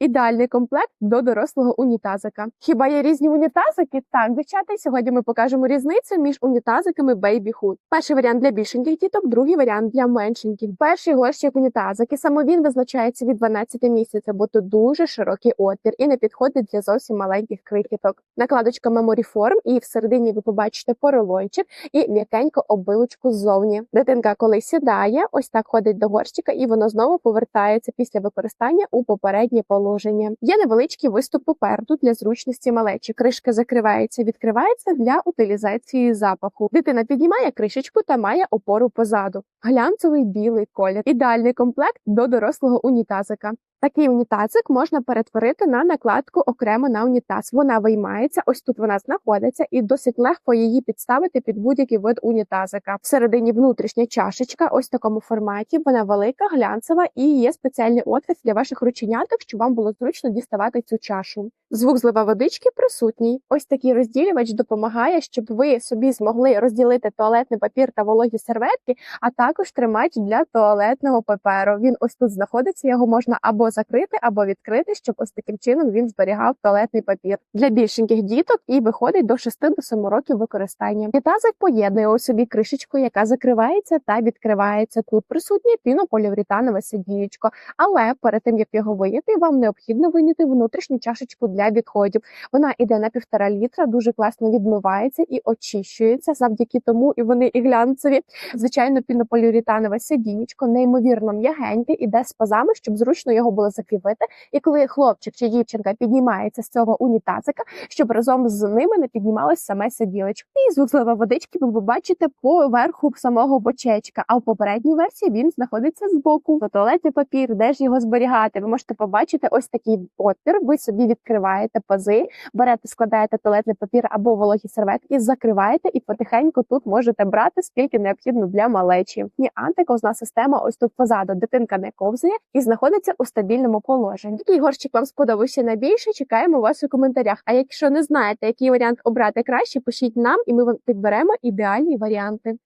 Ідеальний комплект до дорослого унітазика. Хіба є різні унітазики? Так, дівчата, і сьогодні ми покажемо різницю між унітазиками Baby Hood. Перший варіант для більшеньких діток, другий варіант для меншеньких. Перший горщик унітазики. Саме він визначається від 12 місяця, бо тут дуже широкий отвір і не підходить для зовсім маленьких крихіток. Накладочка Memory Form, і всередині ви побачите поролончик і м'якеньку оббивочку ззовні. Дитинка, коли сідає, ось так ходить до горщика, і воно знову повертається після використання у попереднє положення. Є невеличкий виступ попереду для зручності малечі. Кришка закривається, відкривається для утилізації запаху. Дитина піднімає кришечку та має опору позаду. Глянцевий білий колір. Ідеальний комплект до дорослого унітазика. Такий унітазик можна перетворити на накладку окремо на унітаз. Вона виймається, ось тут вона знаходиться, і досить легко її підставити під будь-який вид унітазика. Всередині внутрішня чашечка, ось в такому форматі. Вона велика, глянцева і є спеціальний отвір для ваших рученяток, щоб вам було зручно діставати цю чашу. Звук злива водички присутній. Ось такий розділювач допомагає, щоб ви собі змогли розділити туалетний папір та вологі серветки, а також тримач для туалетного паперу. Він ось тут знаходиться. Його можна або закрити, або відкрити, щоб ось таким чином він зберігав туалетний папір для більшеньких діток і виходить до 6 до 7 років використання. Унітазик поєднує у собі кришечку, яка закривається та відкривається. Тут присутнє пінополіуретанове сидінечко, але перед тим як його вийняти, вам необхідно вийняти внутрішню чашечку для відходів. Вона іде на півтора літра, дуже класно відмивається і очищується. Завдяки тому і вони і глянцеві. Звичайно, пінополіуретанове сидінечко, неймовірно м'ягеньке, іде з пазами, щоб зручно його було закріпити. І коли хлопчик чи дівчинка піднімається з цього унітазика, щоб разом з ними не піднімалось саме сиділечко. І звук злива водички ви побачите поверху самого бочечка. А в попередній версії він знаходиться збоку. То туалетний папір, де ж його зберігати? Ви можете побачити ось такий отвір. Ви собі відкриваєте пази, берете, складаєте туалетний папір або вологі серветки, закриваєте і потихеньку тут можете брати скільки необхідно для малечі. І антиковзна система ось тут позаду. Дитинка не ковзає і знаходиться у стабільному положенні. Який горщик вам сподобався найбільше? Чекаємо вас у коментарях. А якщо не знаєте, який варіант обрати краще, пишіть нам, і ми вам підберемо ідеальні варіанти.